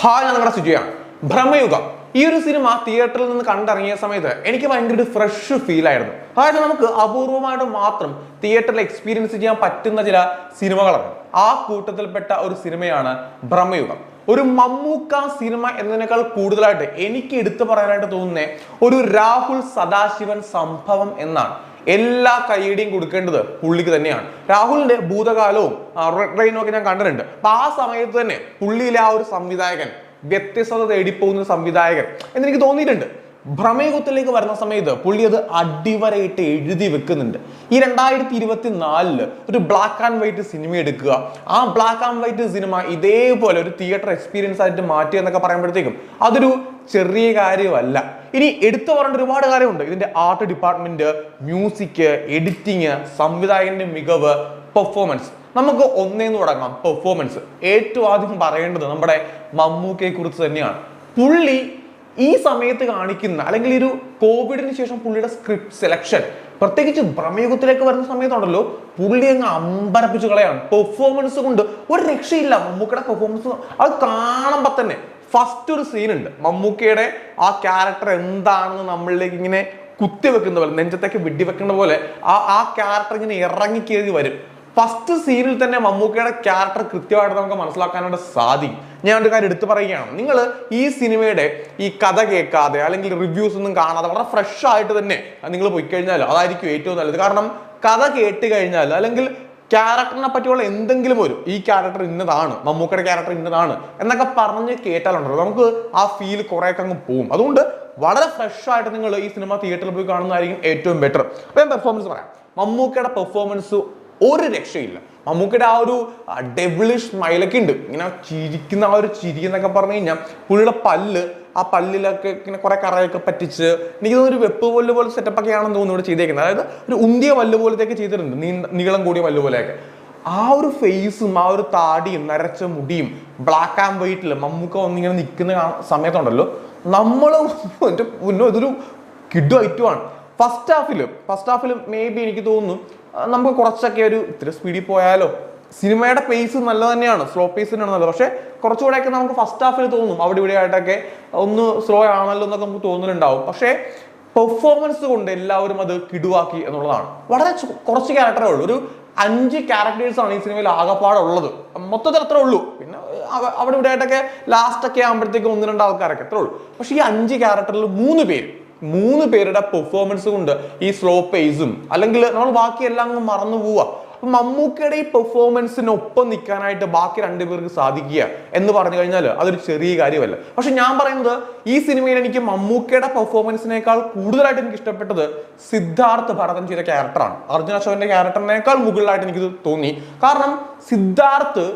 Hi ഞാൻ നിങ്ങളുടെ സുജിയാണ്. ഭ്രമയുഗം. ഈ ഒരു സിനിമ തിയേറ്ററിൽ നിന്ന് കണ്ടിറങ്ങിയ സമയത്ത് എനിക്ക് ഭയങ്കര ഒരു ഫ്രഷ് ഫീൽ ആയിരുന്നു. അതായത് നമുക്ക് അപൂർവമായിട്ട് മാത്രം തിയേറ്ററിൽ എക്സ്പീരിയൻസ് ചെയ്യാൻ പറ്റുന്ന ചില സിനിമകളാണ് ആ കൂട്ടത്തിൽപ്പെട്ട ഒരു സിനിമയാണ് ഭ്രമയുഗം. ഒരു മമ്മൂക്ക സിനിമ എന്നതിനേക്കാൾ കൂടുതലായിട്ട് എനിക്ക് എടുത്തു പറയാനായിട്ട് തോന്നുന്ന ഒരു രാഹുൽ സദാശിവൻ സംഭവം എന്നാണ്. എല്ലാ കൈയടിയും കൊടുക്കേണ്ടത് പുള്ളിക്ക് തന്നെയാണ്. രാഹുലിന്റെ ഭൂതകാലവും റെഡ് ട്രെയിനും ഒക്കെ ഞാൻ കണ്ടിട്ടുണ്ട്. അപ്പൊ ആ സമയത്ത് തന്നെ പുള്ളിയിലെ ആ ഒരു സംവിധായകൻ വ്യത്യസ്തത തേടിപ്പോകുന്ന സംവിധായകൻ എന്നെനിക്ക് തോന്നിയിട്ടുണ്ട്. ഭ്രമയുഗത്തിലേക്ക് വരുന്ന സമയത്ത് പുള്ളി അത് അടിവരയിട്ട് എഴുതി വെക്കുന്നുണ്ട്. ഈ രണ്ടായിരത്തി ഇരുപത്തി നാലിൽ ഒരു ബ്ലാക്ക് ആൻഡ് വൈറ്റ് സിനിമ എടുക്കുക. ആ ബ്ലാക്ക് ആൻഡ് വൈറ്റ് സിനിമ ഇതേപോലെ ഒരു തിയേറ്റർ എക്സ്പീരിയൻസ് ആയിട്ട് മാറ്റുക എന്നൊക്കെ പറയുമ്പോഴത്തേക്കും അതൊരു ചെറിയ കാര്യമല്ല. ഇനി എടുത്തു പറയേണ്ട ഒരുപാട് കാര്യമുണ്ട്. ഇതിന്റെ ആർട്ട് ഡിപ്പാർട്ട്മെന്റ് മ്യൂസിക് എഡിറ്റിങ് സംവിധായകന്റെ മികവ് പെർഫോമൻസ് നമുക്ക് ഒന്നേന്ന് തുടങ്ങാം. പെർഫോമൻസ് ഏറ്റവും ആദ്യം പറയേണ്ടത് നമ്മുടെ മമ്മൂക്കയെ കുറിച്ച് തന്നെയാണ്. പുള്ളി ഈ സമയത്ത് കാണിക്കുന്ന അല്ലെങ്കിൽ ഒരു കോവിഡിന് ശേഷം പുള്ളിയുടെ സ്ക്രിപ്റ്റ് സെലക്ഷൻ പ്രത്യേകിച്ച് ബ്രഹ്മയുഗത്തിലേക്ക് വരുന്ന സമയത്തുണ്ടല്ലോ പുള്ളി അങ്ങ് അമ്പരപ്പിച്ച് കളയാണ്. പെർഫോമൻസ് കൊണ്ട് ഒരു രക്ഷയില്ല. മമ്മൂക്കയുടെ പെർഫോമൻസ് അത് കാണുമ്പോൾ തന്നെ ഫസ്റ്റ് ഒരു സീൻ ഉണ്ട്. മമ്മൂക്കയുടെ ആ ക്യാരക്ടർ എന്താണെന്ന് നമ്മളിലേക്ക് ഇങ്ങനെ കുത്തിവെക്കുന്ന പോലെ നെഞ്ചത്തേക്ക് വെടിവെക്കുന്ന പോലെ ആ ആ ക്യാരക്ടർ ഇങ്ങനെ ഇറങ്ങിക്കേറി വരും. ഫസ്റ്റ് സീനിൽ തന്നെ മമ്മൂക്കയുടെ ക്യാരക്ടർ കൃത്യമായിട്ട് നമുക്ക് മനസ്സിലാക്കാനായിട്ട് സാധിക്കും. ഞാൻ ഒരു കാര്യം എടുത്തു പറയുകയാണ്. നിങ്ങൾ ഈ സിനിമയുടെ ഈ കഥ കേൾക്കാതെ അല്ലെങ്കിൽ റിവ്യൂസ് ഒന്നും കാണാതെ വളരെ ഫ്രഷ് ആയിട്ട് തന്നെ നിങ്ങൾ പോയി കഴിഞ്ഞാൽ അതായിരിക്കും ഏറ്റവും നല്ലത്. കാരണം കഥ കേട്ട് കഴിഞ്ഞാൽ അല്ലെങ്കിൽ ക്യാരക്ടറിനെ പറ്റിയുള്ള എന്തെങ്കിലും ഒരു ഈ ക്യാരക്ടർ ഇന്നതാണ് മമ്മൂക്കയുടെ ക്യാരക്ടർ ഇന്നതാണ് എന്നൊക്കെ പറഞ്ഞ് കേട്ടാലുണ്ടല്ലോ. നമുക്ക് ആ ഫീൽ കുറേയൊക്കെ അങ്ങ് പോവും. അതുകൊണ്ട് വളരെ ഫ്രഷ് ആയിട്ട് നിങ്ങൾ ഈ സിനിമ തിയേറ്ററിൽ പോയി കാണുന്നതായിരിക്കും ഏറ്റവും ബെറ്റർ അപ്പം ഞാൻ പെർഫോമൻസ് പറയാം. മമ്മൂക്കയുടെ പെർഫോമൻസ് ഒരു രക്ഷയില്ല. മമ്മൂക്കയുടെ ആ ഒരു ഡെവിളിഷ് സ്മൈലൊക്കെ ഉണ്ട്. ഇങ്ങനെ ചിരിക്കുന്ന ആ ഒരു ചിരി എന്നൊക്കെ പറഞ്ഞു കഴിഞ്ഞാൽ പുള്ളിയുടെ പല്ല് ആ പല്ലിലൊക്കെ ഇങ്ങനെ കുറെ കറയൊക്കെ പറ്റിച്ച് എനിക്ക് ഒരു വെപ്പ് പല്ല് പോലെ സെറ്റപ്പ് ഒക്കെ ആണെന്ന് തോന്നുന്നു ഇവിടെ ചെയ്തേക്കുന്നത്. അതായത് ഒരു ഉന്തിയ പല്ല് പോലത്തേക്ക് ചെയ്തിട്ടുണ്ട് നീളം കൂടിയ പല്ല് പോലെയൊക്കെ. ആ ഒരു ഫേസും ആ ഒരു താടിയും നരച്ച മുടിയും ബ്ലാക്ക് ആൻഡ് വൈറ്റിൽ മമ്മൂക്ക വന്നിങ്ങനെ നിൽക്കുന്ന സമയത്തുണ്ടല്ലോ നമ്മൾ എന്റെ മുന്നോ ഇതൊരു കിഡ് ഐറ്റമാണ് ഫസ്റ്റ് ഹാഫിൽ ഫസ്റ്റ് ഹാഫിൽ മേ ബി എനിക്ക് തോന്നുന്നു നമുക്ക് കുറച്ചൊക്കെ ഒരു ഇത്ര സ്പീഡിൽ പോയാലോ. സിനിമയുടെ പേസ് നല്ല തന്നെയാണ് സ്ലോ പേസ് തന്നെയാണ് നല്ലത്. പക്ഷേ കുറച്ചുകൂടെയൊക്കെ നമുക്ക് ഫസ്റ്റ് ഹാഫിൽ തോന്നും അവിടെ ഇവിടെ ആയിട്ടൊക്കെ ഒന്ന് സ്ലോ ആണല്ലോ എന്നൊക്കെ നമുക്ക് തോന്നലുണ്ടാവും. പക്ഷേ പെർഫോമൻസ് കൊണ്ട് എല്ലാവരും അത് കിടുവാക്കി എന്നുള്ളതാണ്. വളരെ കുറച്ച് ക്യാരക്ടറേ ഉള്ളൂ. ഒരു അഞ്ച് ക്യാരക്ടേഴ്സ് ആണ് ഈ സിനിമയിൽ ആകപ്പാടുള്ളത്. മൊത്തത്തിൽ അത്രേ ഉള്ളൂ. പിന്നെ അവ- അവിടെ ഇവിടെ ആയിട്ടൊക്കെ ലാസ്റ്റ് ഒക്കെ ആകുമ്പോഴത്തേക്ക് ഒന്ന് രണ്ട് ആൾക്കാരൊക്കെ അത്രേ ഉള്ളൂ. പക്ഷേ ഈ അഞ്ച് ക്യാരക്ടറിൽ മൂന്ന് പേര്. മൂന്ന് പേരുടെ പെർഫോമൻസ് കൊണ്ട് ഈ സ്ലോ പേസും അല്ലെങ്കിൽ നമ്മൾ ബാക്കിയെല്ലാം അങ്ങ് മറന്നു പോവുക. അപ്പൊ മമ്മൂക്കയുടെ ഈ പെർഫോമൻസിനൊപ്പം നിൽക്കാനായിട്ട് ബാക്കി രണ്ടുപേർക്ക് സാധിക്കുക എന്ന് പറഞ്ഞു കഴിഞ്ഞാൽ അതൊരു ചെറിയ കാര്യമല്ല. പക്ഷെ ഞാൻ പറയുന്നത് ഈ സിനിമയിൽ എനിക്ക് മമ്മൂക്കയുടെ പെർഫോമൻസിനേക്കാൾ കൂടുതലായിട്ട് എനിക്ക് ഇഷ്ടപ്പെട്ടത് സിദ്ധാർത്ഥ് ഭരതൻ ചെയ്ത ക്യാരക്ടറാണ് അർജുന അശോകന്റെ ക്യാരക്ടറിനേക്കാൾ മുകളിലായിട്ട് എനിക്ക് തോന്നി. കാരണം സിദ്ധാർത്ഥ്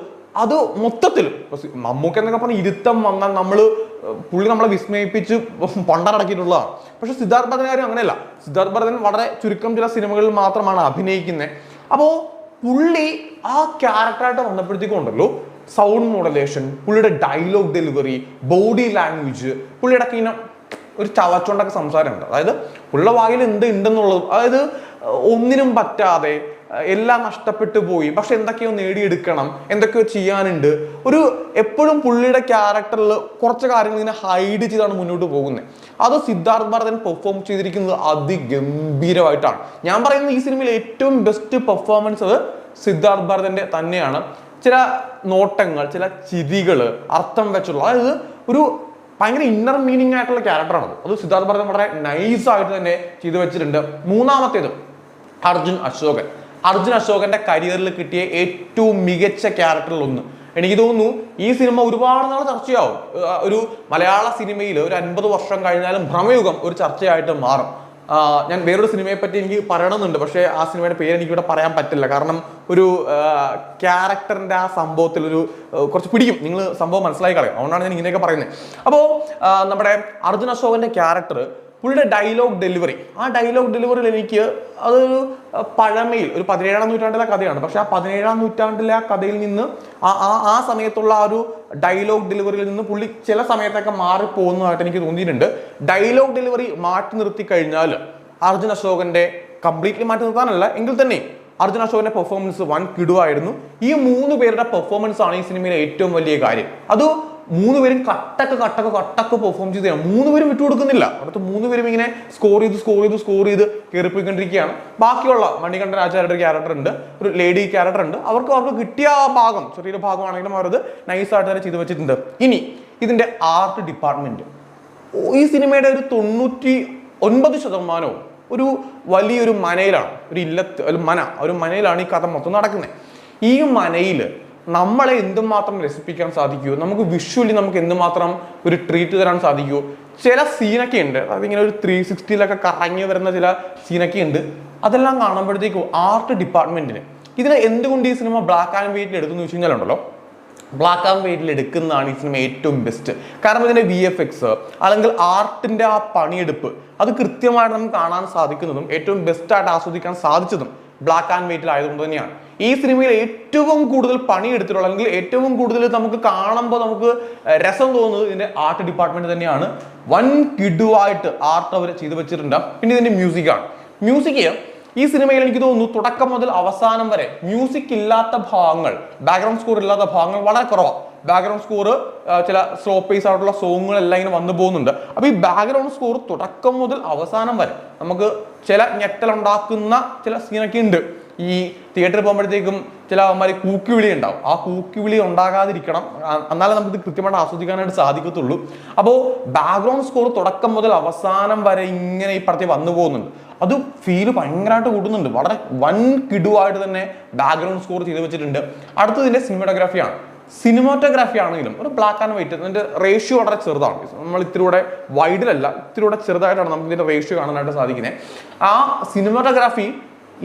അത് മൊത്തത്തിൽ മമ്മൂക്ക എന്നൊക്കെ പറഞ്ഞ ഇരുത്തം വന്നാൽ നമ്മൾ പുള്ളി നമ്മളെ വിസ്മയിപ്പിച്ച് പണ്ടടക്കിയിട്ടുള്ളതാണ് പക്ഷെ സിദ്ധാർത്ഥ് ഭരതൻ കാര്യം അങ്ങനെയല്ല. സിദ്ധാർത്ഥ് ഭരതൻ വളരെ ചുരുക്കം ചില സിനിമകളിൽ മാത്രമാണ് അഭിനയിക്കുന്നത് അപ്പോൾ പുള്ളി ആ ക്യാരക്ടറായിട്ട് വന്നപ്പോഴത്തേക്കും ഉണ്ടല്ലോ സൗണ്ട് മോഡലേഷൻ പുള്ളിയുടെ ഡയലോഗ് ഡെലിവറി ബോഡി ലാംഗ്വേജ് പുള്ളിയുടെ ഇങ്ങനെ ഒരു ചവച്ചുകൊണ്ടൊക്കെ സംസാരമുണ്ട്. അതായത് പുള്ളിയുടെ വായിൽ എന്ത് ഉണ്ടെന്നുള്ളത് അതായത് ഒന്നിനും പറ്റാതെ എല്ലാം നഷ്ടപ്പെട്ടു പോയി. പക്ഷെ എന്തൊക്കെയോ നേടിയെടുക്കണം. എന്തൊക്കെയോ ചെയ്യാനുണ്ട്. ഒരു എപ്പോഴും പുള്ളിയുടെ ക്യാരക്ടറിൽ കുറച്ച് കാര്യങ്ങൾ ഇങ്ങനെ ഹൈഡ് ചെയ്താണ് മുന്നോട്ട് പോകുന്നത്. അത് സിദ്ധാർത്ഥ് ഭരതൻ പെർഫോം ചെയ്തിരിക്കുന്നത് അതിഗംഭീരമായിട്ടാണ്. ഞാൻ പറയുന്നത് ഈ സിനിമയിൽ ഏറ്റവും ബെസ്റ്റ് പെർഫോമൻസ് അത് സിദ്ധാർത്ഥ് ഭരതന്റെ തന്നെയാണ്. ചില നോട്ടങ്ങൾ ചില ചിരികൾ അർത്ഥം വെച്ചുള്ള അതായത് ഒരു ഭയങ്കര ഇന്നർ മീനിങ് ആയിട്ടുള്ള ക്യാരക്ടറാണ് അത്. സിദ്ധാർത്ഥ് ഭരതൻ വളരെ നൈസ് ആയിട്ട് തന്നെ ചെയ്തു വെച്ചിട്ടുണ്ട്. മൂന്നാമത്തേത് അർജുൻ അശോകൻ. അർജുൻ അശോകന്റെ കരിയറിൽ കിട്ടിയ ഏറ്റവും മികച്ച ക്യാരക്ടറിൽ ഒന്ന് എനിക്ക് തോന്നുന്നു ഈ സിനിമ ഒരുപാട് നാൾ ചർച്ചയാവും. ഒരു മലയാള സിനിമയിൽ ഒരു അൻപത് വർഷം കഴിഞ്ഞാലും ഭ്രമയുഗം ഒരു ചർച്ചയായിട്ട് മാറും. ഞാൻ വേറൊരു സിനിമയെ പറ്റി എനിക്ക് പറയണമെന്നുണ്ട്. പക്ഷേ ആ സിനിമയുടെ പേര് എനിക്കിവിടെ പറയാൻ പറ്റില്ല. കാരണം ഒരു ക്യാരക്ടറിന്റെ ആ സംഭവത്തിൽ ഒരു കുറച്ച് പിടിക്കും. നിങ്ങൾ സംഭവം മനസ്സിലാക്കി കളയും. അതുകൊണ്ടാണ് ഞാൻ ഇങ്ങനെയൊക്കെ പറയുന്നത് അപ്പോൾ നമ്മുടെ അർജുൻ അശോകന്റെ ക്യാരക്ടർ പുള്ളിയുടെ ഡയലോഗ് ഡെലിവറി. ആ ഡയലോഗ് ഡെലിവറിയിൽ എനിക്ക് അതൊരു പഴമയിൽ ഒരു പതിനേഴാം നൂറ്റാണ്ടിലെ കഥയാണ്. പക്ഷെ ആ പതിനേഴാം നൂറ്റാണ്ടിലെ ആ കഥയിൽ നിന്ന് ആ ആ സമയത്തുള്ള ആ ഒരു ഡയലോഗ് ഡെലിവറിയിൽ നിന്ന് പുള്ളി ചില സമയത്തൊക്കെ മാറി മാറിപ്പോകുന്നതായിട്ട് എനിക്ക് തോന്നിയിട്ടുണ്ട്. ഡയലോഗ് ഡെലിവറി മാറ്റി നിർത്തി കഴിഞ്ഞാൽ അർജുൻ അശോകന്റെ കംപ്ലീറ്റ്ലി മാറ്റി നിർത്താനല്ല എങ്കിൽ തന്നെ അർജുൻ അശോകന്റെ പെർഫോമൻസ് വൺ കിടുവായിരുന്നു. ഈ മൂന്ന് പേരുടെ പെർഫോമൻസ് ആണ് ഈ സിനിമയിലെ ഏറ്റവും വലിയ കാര്യം. അത് മൂന്ന് പേരും കട്ടക്ക് കട്ടക്ക് കട്ടക്ക് പെർഫോം ചെയ്ത് മൂന്ന് പേരും വിട്ടുകൊടുക്കുന്നില്ല അവിടുത്തെ മൂന്ന് പേരും ഇങ്ങനെ സ്കോർ ചെയ്ത് സ്കോർ ചെയ്ത് സ്കോർ ചെയ്ത് കയറിപ്പോയിക്കൊണ്ടിരിക്കുകയാണ് ബാക്കിയുള്ള മണികണ്ഠൻ ആചാര്യ ക്യാരക്ടർ ഉണ്ട്. ഒരു ലേഡി ക്യാരക്ടർ ഉണ്ട്. അവർക്ക് അവർക്ക് കിട്ടിയ ആ ഭാഗം ചെറിയൊരു ഭാഗമാണെങ്കിലും അവരത് നൈസായിട്ട് തന്നെ ചെയ്തു വെച്ചിട്ടുണ്ട്. ഇനി ഇതിന്റെ ആർട്ട് ഡിപ്പാർട്ട്മെന്റ് ഈ സിനിമയുടെ ഒരു തൊണ്ണൂറ്റി ഒൻപത് ശതമാനവും ഒരു വലിയൊരു മനയിലാണ്. ഒരു ഇല്ലത്ത് ഒരു മന ഒരു മനയിലാണ് ഈ കഥ മൊത്തം നടക്കുന്നത്. ഈ മനയിൽ നമ്മളെ എന്തുമാത്രം രസിപ്പിക്കാൻ സാധിക്കുമോ നമുക്ക് വിഷ്വലി നമുക്ക് എന്തുമാത്രം ഒരു ട്രീറ്റ് തരാൻ സാധിക്കുമോ ചില സീനൊക്കെ ഉണ്ട്. ഇങ്ങനെ ഒരു ത്രീ സിക്സ്റ്റിയിലൊക്കെ കറങ്ങി വരുന്ന ചില സീനൊക്കെ ഉണ്ട്. അതെല്ലാം കാണുമ്പോഴത്തേക്കും ആർട്ട് ഡിപ്പാർട്ട്മെന്റിന് ഇതിനെ എന്തുകൊണ്ട് ഈ സിനിമ ബ്ലാക്ക് ആൻഡ് വൈറ്റിൽ എടുത്തെന്ന് വെച്ച് കഴിഞ്ഞാലുണ്ടല്ലോ ബ്ലാക്ക് ആൻഡ് വൈറ്റിൽ എടുക്കുന്നതാണ് ഈ സിനിമ ഏറ്റവും ബെസ്റ്റ് കാരണം ഇതിന്റെ വി എഫ് എക്സ് അല്ലെങ്കിൽ ആർട്ടിന്റെ ആ പണിയെടുപ്പ് അത് കൃത്യമായിട്ട് നമുക്ക് കാണാൻ സാധിക്കുന്നതും ഏറ്റവും ബെസ്റ്റായിട്ട് ആസ്വദിക്കാൻ സാധിച്ചതും ബ്ലാക്ക് ആൻഡ് വൈറ്റിൽ ആയതുകൊണ്ട് തന്നെയാണ്. ഈ സിനിമയിൽ ഏറ്റവും കൂടുതൽ പണിയെടുത്തിട്ടുള്ള അല്ലെങ്കിൽ ഏറ്റവും കൂടുതൽ നമുക്ക് കാണുമ്പോൾ നമുക്ക് രസം തോന്നുന്നത് ഇതിന്റെ ആർട്ട് ഡിപ്പാർട്ട്മെന്റ് തന്നെയാണ്. വൺ കിഡുവായിട്ട് ആർട്ട് അവർ ചെയ്തു വെച്ചിട്ടുണ്ട്. പിന്നെ ഇതിന്റെ മ്യൂസിക്കാണ് മ്യൂസിക് ഈ സിനിമയിൽ എനിക്ക് തോന്നുന്നു തുടക്കം മുതൽ അവസാനം വരെ മ്യൂസിക് ഇല്ലാത്ത ഭാഗങ്ങൾ ബാക്ക്ഗ്രൗണ്ട് സ്കോർ ഇല്ലാത്ത ഭാഗങ്ങൾ വളരെ കുറവാണ് ബാക്ക്ഗ്രൗണ്ട് സ്കോർ ചില സ്ലോ പേസ് ആയിട്ടുള്ള സോങ്ങുകളെല്ലാം ഇങ്ങനെ വന്നു പോകുന്നുണ്ട്. അപ്പൊ ഈ ബാക്ക്ഗ്രൗണ്ട് സ്കോർ തുടക്കം മുതൽ അവസാനം വരെ നമുക്ക് ചില ഞെട്ടലുണ്ടാക്കുന്ന ചില സീനൊക്കെ ഉണ്ട്. ഈ തിയേറ്ററിൽ പോകുമ്പോഴത്തേക്കും ചില അവന്മാർ കൂക്കിവിളി ഉണ്ടാവും. ആ കൂക്കി വിളി ഉണ്ടാകാതിരിക്കണം എന്നാലേ നമുക്ക് കൃത്യമായിട്ട് ആസ്വദിക്കാനായിട്ട് സാധിക്കത്തുള്ളൂ. അപ്പോൾ ബാക്ക്ഗ്രൗണ്ട് സ്കോർ തുടക്കം മുതൽ അവസാനം വരെ ഇങ്ങനെ ഈ പടത്തിൽ വന്നു പോകുന്നുണ്ട്. അത് ഫീൽ ഭയങ്കരമായിട്ട് കൂടുന്നുണ്ട് വളരെ വൻ കിടുവായിട്ട് തന്നെ ബാക്ക്ഗ്രൗണ്ട് സ്കോർ ചെയ്തു വെച്ചിട്ടുണ്ട്. അടുത്തതിന്റെ സിനിമാറ്റോഗ്രാഫിയാണ് സിനിമാറ്റോഗ്രാഫി ആണെങ്കിലും ഒരു ബ്ലാക്ക് ആൻഡ് വൈറ്റ് അതിന്റെ റേഷ്യോ വളരെ ചെറുതാണ്. നമ്മൾ ഇത്തിരി കൂടെ വൈഡിലല്ല ഇത്തിരി കൂടെ ചെറുതായിട്ടാണ് നമുക്ക് ഇതിന്റെ റേഷ്യോ കാണാനായിട്ട് സാധിക്കുന്നത്. ആ സിനിമാറ്റോഗ്രാഫി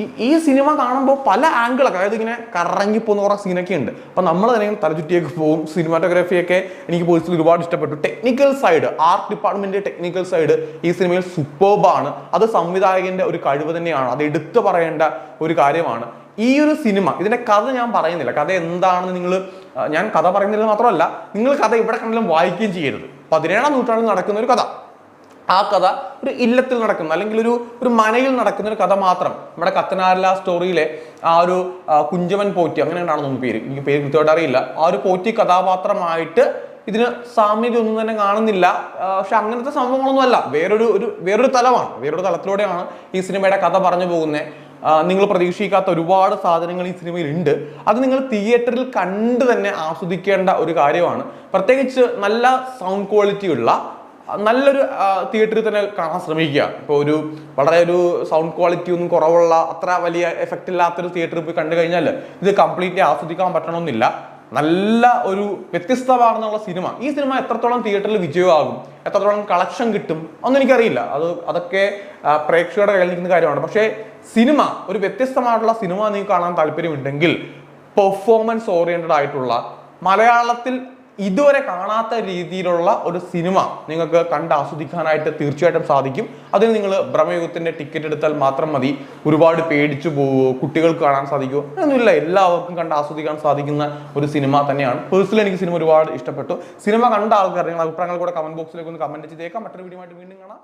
ഈ ഈ സിനിമ കാണുമ്പോൾ പല ആംഗിളൊക്കെ അതായത് ഇങ്ങനെ കറങ്ങി പോകുന്ന കുറേ സീനൊക്കെ ഉണ്ട്. അപ്പം നമ്മൾ തന്നെ തലചുറ്റിയൊക്കെ പോകും. സിനിമാറ്റോഗ്രാഫിയൊക്കെ എനിക്ക് പേഴ്സണലി ഒരുപാട് ഇഷ്ടപ്പെട്ടു. Technical side art department technical side ഈ സിനിമയിൽ സൂപ്പർബാണ് അത് സംവിധായകന്റെ ഒരു കഴിവ് തന്നെയാണ്. അത് എടുത്തു പറയേണ്ട ഒരു കാര്യമാണ്. ഈ ഒരു സിനിമ ഇതിന്റെ കഥ ഞാൻ പറയുന്നില്ല. കഥ എന്താണെന്ന് നിങ്ങൾ ഞാൻ കഥ പറയുന്നില്ല മാത്രമല്ല നിങ്ങൾ കഥ ഇവിടെ കണ്ടാലും വായിക്കുകയും ചെയ്യരുത്. പതിനേഴാം നൂറ്റാണ്ടിൽ നടക്കുന്ന ഒരു കഥ. ആ കഥ ഒരു ഇല്ലത്തിൽ നടക്കുന്ന അല്ലെങ്കിൽ ഒരു ഒരു മനയിൽ നടക്കുന്ന ഒരു കഥ മാത്രം. നമ്മുടെ കത്തനാരില സ്റ്റോറിയിലെ ആ ഒരു കുഞ്ചമൻ പോറ്റി അങ്ങനെ ഉണ്ടാണെന്ന് പേര്. എനിക്ക് പേര് കൃത്യമായിട്ട് അറിയില്ല. ആ ഒരു പോറ്റി കഥാപാത്രമായിട്ട് ഇതിന് സാമ്യത ഒന്നും തന്നെ കാണുന്നില്ല. പക്ഷെ അങ്ങനത്തെ സംഭവങ്ങളൊന്നും അല്ല വേറൊരു ഒരു വേറൊരു തലമാണ്. വേറൊരു തലത്തിലൂടെയാണ് ഈ സിനിമയുടെ കഥ പറഞ്ഞു പോകുന്നത്. നിങ്ങൾ പ്രതീക്ഷിക്കാത്ത ഒരുപാട് സാധനങ്ങൾ ഈ സിനിമയിൽ ഉണ്ട് അത് നിങ്ങൾ തിയേറ്ററിൽ കണ്ട് തന്നെ ആസ്വദിക്കേണ്ട ഒരു കാര്യമാണ്. പ്രത്യേകിച്ച് നല്ല സൗണ്ട് ക്വാളിറ്റി ഉള്ള നല്ലൊരു തിയേറ്ററിൽ തന്നെ കാണാൻ ശ്രമിക്കുക. ഇപ്പോൾ ഒരു വളരെ ഒരു സൗണ്ട് ക്വാളിറ്റി ഒന്നും കുറവുള്ള അത്ര വലിയ എഫക്റ്റ് ഇല്ലാത്തൊരു തിയേറ്ററിൽ പോയി കണ്ടു കഴിഞ്ഞാൽ ഇത് കംപ്ലീറ്റ്ലി ആസ്വദിക്കാൻ പറ്റണമെന്നില്ല. നല്ല ഒരു വ്യത്യസ്തമാണെന്നുള്ള സിനിമ. ഈ സിനിമ എത്രത്തോളം തിയേറ്ററിൽ വിജയമാകും എത്രത്തോളം കളക്ഷൻ കിട്ടും ഒന്നും എനിക്കറിയില്ല. അത് അതൊക്കെ പ്രേക്ഷകരുടെ കയ്യിൽ നിൽക്കുന്ന കാര്യമാണ്. പക്ഷേ സിനിമ ഒരു വ്യത്യസ്തമായിട്ടുള്ള സിനിമ നിങ്ങൾക്ക് കാണാൻ താല്പര്യമുണ്ടെങ്കിൽ പെർഫോമൻസ് ഓറിയന്റഡ് ആയിട്ടുള്ള മലയാളത്തിൽ ഇതുവരെ കാണാത്ത രീതിയിലുള്ള ഒരു സിനിമ നിങ്ങൾക്ക് കണ്ട് ആസ്വദിക്കാനായിട്ട് തീർച്ചയായിട്ടും സാധിക്കും. അതിന് നിങ്ങൾ ബ്രഹ്മയുഗത്തിന്റെ ടിക്കറ്റ് എടുത്താൽ മാത്രം മതി. ഒരുപാട് പേടിച്ചു പോവോ കുട്ടികൾക്ക് കാണാൻ സാധിക്കുമോ അങ്ങനെയൊന്നുമില്ല. എല്ലാവർക്കും കണ്ട് ആസ്വദിക്കാൻ സാധിക്കുന്ന ഒരു സിനിമ തന്നെയാണ്. പേഴ്സണലി എനിക്ക് സിനിമ ഒരുപാട് ഇഷ്ടപ്പെട്ടു. സിനിമ കണ്ട ആൾക്കാർ നിങ്ങളുടെ അഭിപ്രായങ്ങൾ കൂടെ കമന്റ് ബോക്സിലേക്ക് ഒന്ന് കമന്റ് ചെയ്തേക്കാം. മറ്റൊരു വീഡിയോ ആയിട്ട് വീണ്ടും കാണാം.